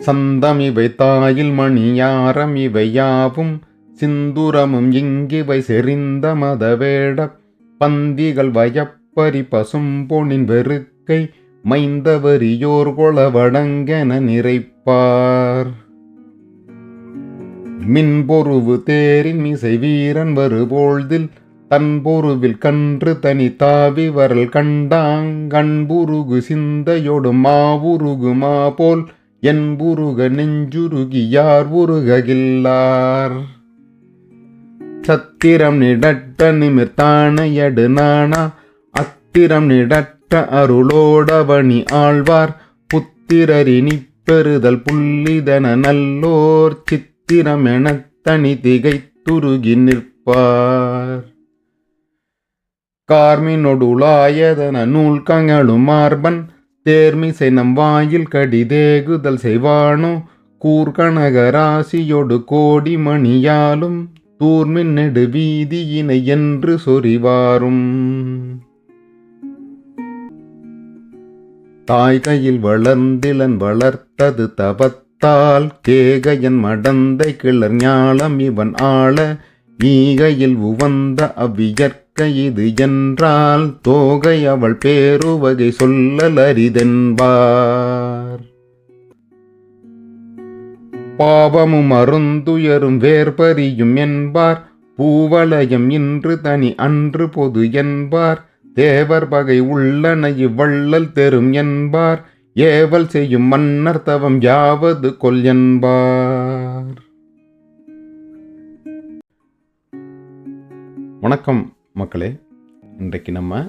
சந்தம் இவை தாயில் மணியாரம் இவையாவும் சிந்துரமும் இங்கிவை செறிந்த மதவேட பந்திகள் வயப்பரி பசும்பொனின் வெறுக்கை மைந்தவரியோர் கொள வடங்கென நிறைப்பார். மின்பொருவு தேரின் மிசை வீரன் வருபோழ்தில் தன்பொருவில் கன்று தனி தாவி வரல் கண்டாங்கண்புருகு சிந்தையொடு மாவுருகு மா போல் என் புருக நெஞ்சுருகி யார் உருககில்லார்? சத்திரம் நிடட்ட நிமிர்த்தானையடு நாணா அத்திரம் நிடட்ட அருளோடவணி ஆழ்வார். புத்திரரினி பெறுதல் புள்ளிதன நல்லோர் சித்திரம் எனத் தனி திகைத்துருகி நிற்பார். கார்மினொடுலாயதன நூல் கங்களும் மார்பன். தேர்மிசை நம் வாயில் கடிதேகுதல் செய்வானோ? கூர்கனகராசியொடு கோடி மணியாலும் தூர்மின் நெடு வீதியினை என்று சொறிவாரும். தாய் கையில் வளர்ந்திலன் வளர்த்தது தவத்தால் கேகையன் மடந்தை கிளர் ஞாலம் இவன் ஆள ஈகையில் உவந்த இது என்றால் தோகை அவள் பேருவகை சொல்லலரிதென்பார் பாவமும் அருந்துயரும் வேர்பரியும் என்பார். பூவலயம் இன்று தனி அன்று பொது என்பார். தேவர் பகை உள்ளனை வள்ளல் தெரும் என்பார். ஏவல் செய்யும் மன்னர் தவம் யாவது கொல் என்பார். வணக்கம். மக்களே இன்றைக்கு நம்ம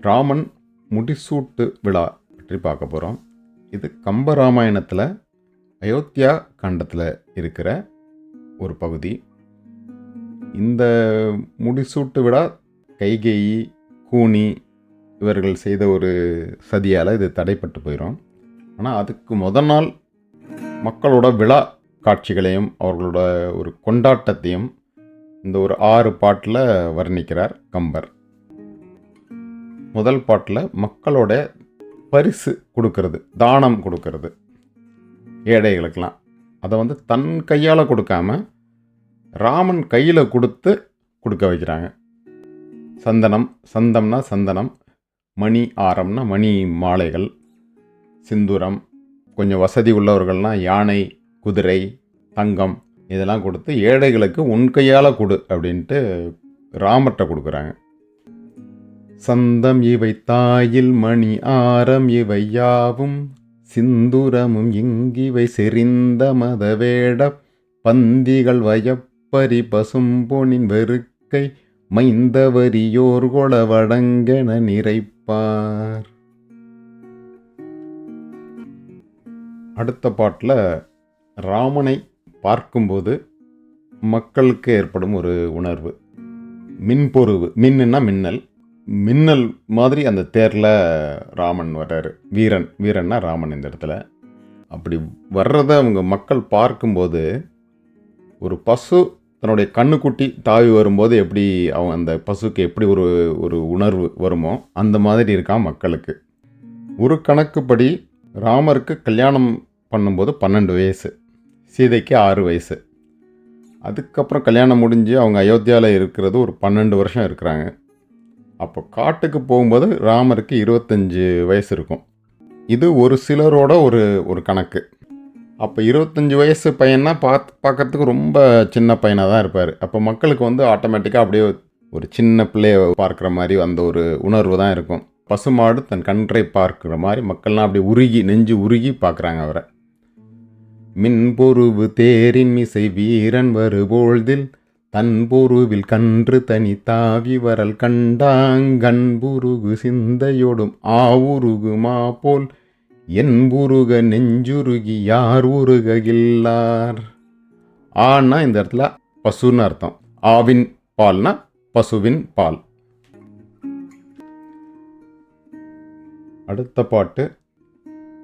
ராமன் முடிசூட்டு விழா பற்றி பார்க்க போகிறோம் இது கம்பராமாயணத்தில் அயோத்தியா கண்டத்தில் இருக்கிற ஒரு பகுதி. இந்த முடிசூட்டு விழா கைகேயி கூனி இவர்கள் செய்த ஒரு சதியால் இது தடைப்பட்டு போயிடும் ஆனால் அதுக்கு முத நாள் மக்களோட விழா காட்சிகளையும் அவர்களோட ஒரு கொண்டாட்டத்தையும் இந்த ஒரு ஆறு பாட்டில் வர்ணிக்கிறார் கம்பர். முதல் பாட்டில் மக்களோட பரிசு கொடுக்கறது தானம் கொடுக்கறது ஏழைகளுக்கெல்லாம். அதை வந்து தன் கையால் கொடுக்காம ராமன் கையில் கொடுத்து கொடுக்க வைக்கிறாங்க. சந்தனம் சந்தம்னா சந்தனம் மணி ஆரம்னா மணி மாலைகள் சிந்துரம் கொஞ்சம் வசதி உள்ளவர்கள்னால் யானை குதிரை தங்கம் இதெல்லாம் கொடுத்து ஏழைகளுக்கு உன் கையால் கொடு அப்படின்ட்டு ராமர்கிட்ட கொடுக்குறாங்க. சந்தம் இவை தாயில் மணி ஆரம் இவை யாவும் சிந்துரமும் இங்கிவை செறிந்த மதவேட பந்திகள் வயப்பரி பசும்பொனின் வெறுக்கை மைந்தவரியோர் கொளவடங்கென நிறைப்பார். அடுத்த பாட்டில் ராமனை பார்க்கும்போது மக்களுக்கு ஏற்படும் ஒரு உணர்வு. மின்பொருவு மின்னுன்னா மின்னல். மின்னல் மாதிரி அந்த தேரில் ராமன் வர்றாரு. வீரன் வீரன்னா ராமன் இந்த இடத்துல. அப்படி வர்றதை அவங்க மக்கள் பார்க்கும்போது ஒரு பசு தன்னுடைய கண்ணுக்குட்டி தாவி வரும்போது எப்படி அவன் அந்த பசுக்கு எப்படி ஒரு ஒரு உணர்வு வருமோ அந்த மாதிரி இருக்கான் மக்களுக்கு. ஒரு கணக்குப்படி ராமருக்கு கல்யாணம் பண்ணும்போது பன்னெண்டு வயசு. சீதைக்கு ஆறு வயசு. அதுக்கப்புறம் கல்யாணம் முடிஞ்சு அவங்க அயோத்தியாவில் இருக்கிறது ஒரு பன்னெண்டு வருஷம் இருக்கிறாங்க. அப்போ காட்டுக்கு போகும்போது ராமருக்கு இருபத்தஞ்சி வயசு இருக்கும். இது ஒரு சிலரோட ஒரு ஒரு கணக்கு. அப்போ இருபத்தஞ்சி வயசு பையனா பார்த்து பார்க்கறதுக்கு ரொம்ப சின்ன பையனாக தான் இருப்பார். அப்போ மக்களுக்கு வந்து ஆட்டோமேட்டிக்காக அப்படியே ஒரு சின்ன பிள்ளைய பார்க்குற மாதிரி அந்த ஒரு உணர்வு தான் இருக்கும். பசுமாடு தன் கன்றை பார்க்குற மாதிரி மக்கள்லாம் அப்படி உருகி நெஞ்சு உருகி பார்க்குறாங்க அவரை. மின்பொருவு தேரின் மிசை வீரன் வருபோழ்தில் தன்பொருவில் கன்று தனி தாவி வரல் கண்டாங்கண்புருகு சிந்தையொடும் ஆவுருகு மா போல் என்புருக நெஞ்சுருகி யார் உருகில்லார் ஆனா இந்த இடத்துல பசுன்னு அர்த்தம். ஆவின் பால்னா பசுவின் பால். அடுத்த பாட்டு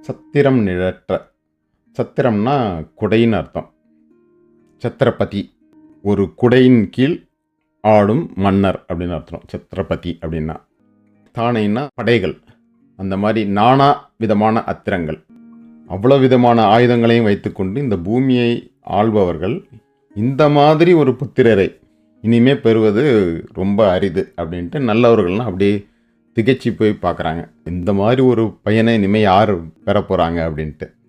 சத்திரம் நிழற்ற. சத்திரம்னா குடைன்னு அர்த்தம். சத்திரபதி ஒரு குடையின் கீழ் ஆடும் மன்னர் அப்படின்னு அர்த்தம். சத்திரபதி அப்படின்னா. தானைன்னா படைகள். அந்த மாதிரி நானா விதமான அத்திரங்கள். அவ்வளோ விதமான ஆயுதங்களையும் வைத்துக்கொண்டு இந்த பூமியை ஆள்பவர்கள் இந்த மாதிரி ஒரு புத்திரரை இனிமே பெறுவது ரொம்ப அரிது அப்படின்ட்டு நல்லவர்கள்லாம் அப்படியே திகச்சு போய் பார்க்குறாங்க. இந்த மாதிரி ஒரு பையனை இனிமேல் யார் பெற போகிறாங்க அப்படின்ட்டு.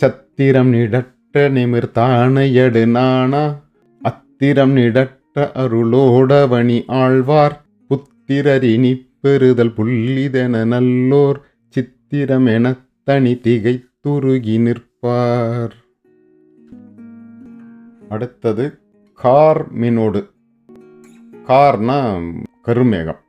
சத்திரம் நிடற்ற நிமிர்த்தானையடு நானா? அத்திரம் நிடற்ற அருளோடவணி ஆழ்வார். புத்திரரினி பெறுதல் புல்லிதென நல்லோர். சித்திரம் என தனி திகைத்துருகி நிற்பார். அடுத்தது கார் மினோடு கார்னா கருமேகம்.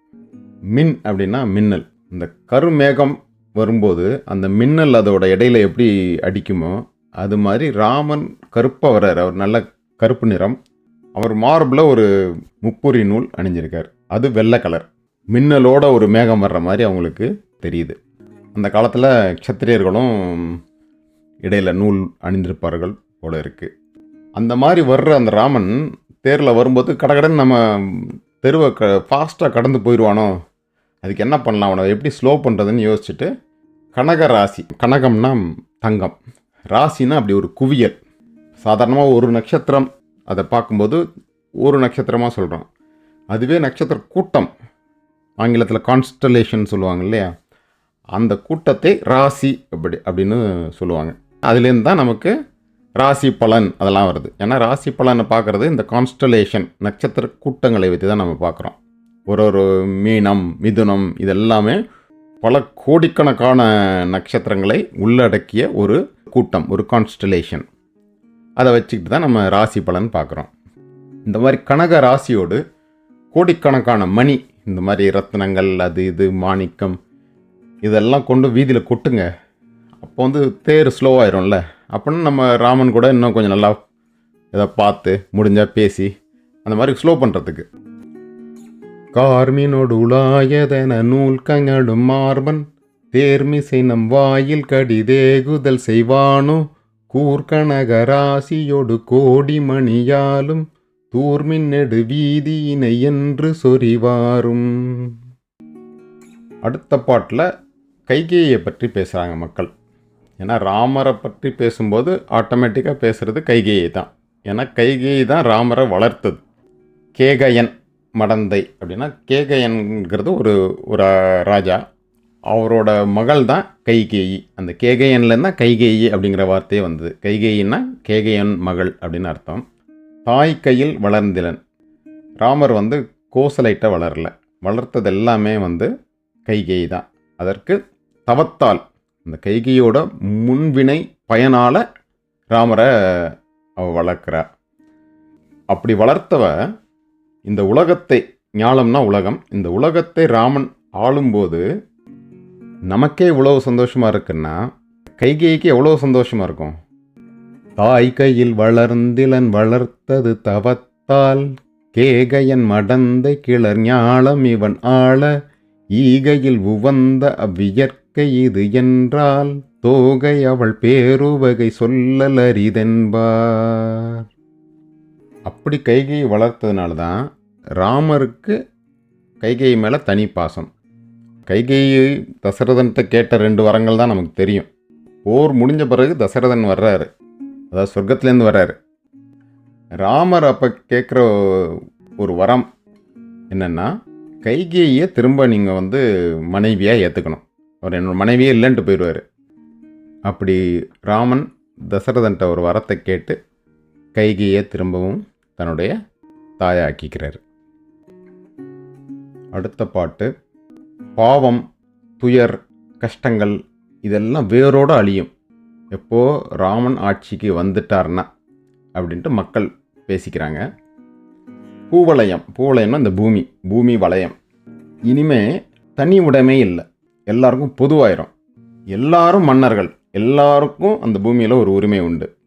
மின் அப்படின்னா மின்னல். இந்த கருமேகம் வரும்போது அந்த மின்னல் அதோட இடையில எப்படி அடிக்குமோ அது மாதிரி ராமன் கருப்பாக வர்றார். அவர் நல்ல கருப்பு நிறம். அவர் மார்பில் ஒரு முப்பொறி நூல் அணிஞ்சிருக்கார். அது வெள்ளை கலர். மின்னலோட ஒரு மேகம் வர்ற மாதிரி அவங்களுக்கு தெரியுது. அந்த காலத்தில் க்ஷத்திரியர்களும் இடையில் நூல் அணிந்திருப்பார்கள் போல இருக்குது அந்த மாதிரி வர்ற அந்த ராமன் தேரில் வரும்போது கடகடன் நம்ம தெருவை க ஃபாஸ்ட்டாக கடந்து போயிடுவானோ அதுக்கு என்ன பண்ணலாம்? உனது எப்படி ஸ்லோ பண்ணுறதுன்னு யோசிச்சுட்டு கனக ராசி. கனகம்னா தங்கம். ராசினா அப்படி ஒரு குவியல். சாதாரணமாக ஒரு நட்சத்திரம். அதை பார்க்கும்போது ஒரு நட்சத்திரமாக சொல்கிறோம் அதுவே நட்சத்திர கூட்டம். ஆங்கிலத்தில் கான்ஸ்டலேஷன் சொல்லுவாங்க இல்லையா? அந்த கூட்டத்தை ராசி அப்படி அப்படின்னு சொல்லுவாங்க. அதுலேருந்து தான் நமக்கு ராசி பலன் அதெல்லாம் வருது. ஏன்னா ராசி பலனை பார்க்குறது இந்த கான்ஸ்டலேஷன் நட்சத்திர கூட்டங்களை வைத்து தான் நம்ம பார்க்குறோம். ஒரு ஒரு மீனம் மிதுனம் இதெல்லாமே பல கோடிக்கணக்கான நட்சத்திரங்களை உள்ளடக்கிய ஒரு கூட்டம் ஒரு கான்ஸ்டலேஷன் அதை வச்சுக்கிட்டு தான் நம்ம ராசி பலன் பார்க்குறோம். இந்த மாதிரி கனக ராசியோடு கோடிக்கணக்கான மணி இந்த மாதிரி ரத்னங்கள் அது இது மாணிக்கம் இதெல்லாம் கொண்டு வீதியில் கொட்டுங்க. அப்போ வந்து தேர் ஸ்லோவாயிரும்ல அப்படின்னு நம்ம ராமன் கூட இன்னும் கொஞ்சம் நல்லா இதை பார்த்து முடிஞ்சால் பேசி அந்த மாதிரி ஸ்லோ பண்ணுறதுக்கு கார்மினோடு உலாயதன நூல் கங்கடும் மார்பன். தேர்மிசை நம் வாயில் கடிதேகுதல் செய்வானோ? கூர்கனகராசியோடு கோடி மணியாலும் தூர்மின் நெடு வீதியினை என்று சொறிவாரும். அடுத்த பாட்டில் கைகேயை பற்றி பேசுகிறாங்க மக்கள். ஏன்னா ராமரை பற்றி பேசும்போது ஆட்டோமேட்டிக்காக பேசுகிறது கைகேயை தான். ஏன்னா கைகேயி தான் ராமரை வளர்த்தது. கேகயன். மடந்தை அப்படின்னா கேகையன்கிறது ஒரு ஒரு ராஜா. அவரோட மகள் தான் கைகேயி. அந்த கேகயன்லேருந்து தான் கைகேயி அப்படிங்கிற வார்த்தையே வந்தது. கைகேயின்னா கேகையன் மகள் அப்படின்னு அர்த்தம். தாய் கையில் வளர்ந்திலன். ராமர் வந்து கோசலைட்ட வளரல. வளர்த்தது எல்லாமே வந்து கைகேயி தான். அதற்கு தவத்தால் அந்த கைகையோட முன்வினை பயனால் ராமரை அவ வளர்க்குறா. அப்படி வளர்த்தவ இந்த உலகத்தை ஞாலம்னா உலகம். இந்த உலகத்தை ராமன் ஆளும்போது நமக்கே இவ்வளோ சந்தோஷமாக இருக்குன்னா கைகைக்கு எவ்வளோ சந்தோஷமாக இருக்கும்? தாய் கையில் வளர்ந்திலன் வளர்த்தது தவத்தால் கேகையன் மடந்தை கிளர் ஞாலம் இவன் ஆள ஈகையில் உவந்த அவ்வியற்கை இது என்றால் தோகை அவள் பேருவகை சொல்லலரிதென்பார். அப்படி கைகையை வளர்த்ததுனால தான் ராமருக்கு கைகை மேலே தனி பாசம். கைகையை தசரதன்கிட்ட கேட்ட ரெண்டு வரங்கள் தான் நமக்கு தெரியும். போர் முடிஞ்ச பிறகு தசரதன் வர்றாரு. அதாவது சொர்க்கத்துலேருந்து வர்றாரு. ராமர் அப்போ கேட்குற ஒரு வரம் என்னென்னா கைகேயை திரும்ப நீங்கள் வந்து மனைவியாக ஏற்றுக்கணும் அவர் என்னோட மனைவியே இல்லைன்ட்டு போயிடுவார். அப்படி ராமன் தசரதன்ட்ட ஒரு வரத்தை கேட்டு கைகையை திரும்பவும் தன்னுடைய தாயாக்கிக்கிறார். அடுத்த பாட்டு பாவம் துயர் கஷ்டங்கள் இதெல்லாம் வேரோடு அழியும். எப்போ ராமன் ஆட்சிக்கு வந்துட்டார்னா அப்படின்ட்டு மக்கள் பேசிக்கிறாங்க. பூவளையம் பூவளையம்னா இந்த பூமி பூமி வளையம் இனிமே தனி உடைமை இல்லை. எல்லாருக்கும் பொதுவாயிரும். எல்லாரும் மன்னர்கள் எல்லாருக்கும் அந்த பூமியில் ஒரு உரிமை உண்டு.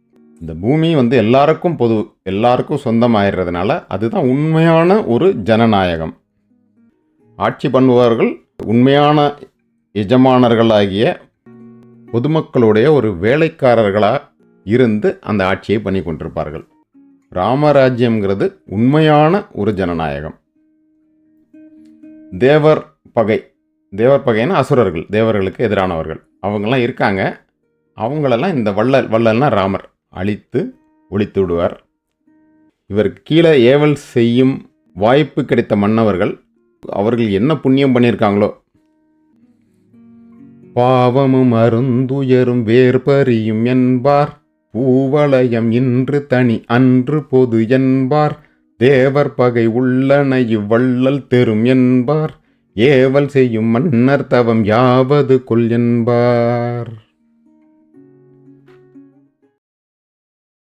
இந்த பூமி வந்து எல்லாருக்கும் பொது எல்லாருக்கும் சொந்தமாயிடுறதுனால அதுதான் உண்மையான ஒரு ஜனநாயகம். ஆட்சி பண்ணுபவர்கள் உண்மையான எஜமானர்களாகிய பொதுமக்களுடைய ஒரு வேலைக்காரர்களாக இருந்து அந்த ஆட்சியை பண்ணி கொண்டிருப்பார்கள். ராமராஜ்யம்ங்கிறது உண்மையான ஒரு ஜனநாயகம். தேவர் பகை தேவர் பகைன்னா அசுரர்கள் தேவர்களுக்கு எதிரானவர்கள். அவங்கெல்லாம் இருக்காங்க. அவங்களெல்லாம் இந்த வள்ளல் வள்ளல்னா ராமர். அழித்து ஒழித்து விடுவார். இவருக்கு கீழே ஏவல் செய்யும் வாய்ப்பு கிடைத்த மன்னவர்கள் அவர்கள் என்ன புண்ணியம் பண்ணியிருக்காங்களோ? பாவமும் அருந்துயரும் வேர்பறியும் என்பார். பூவலயம் இன்று தனி அன்று பொது என்பார். தேவர் பகை உள்ளன இவ்வள்ளல் தெரும் என்பார். ஏவல் செய்யும் மன்னர் தவம் யாவது கொல் என்பார்.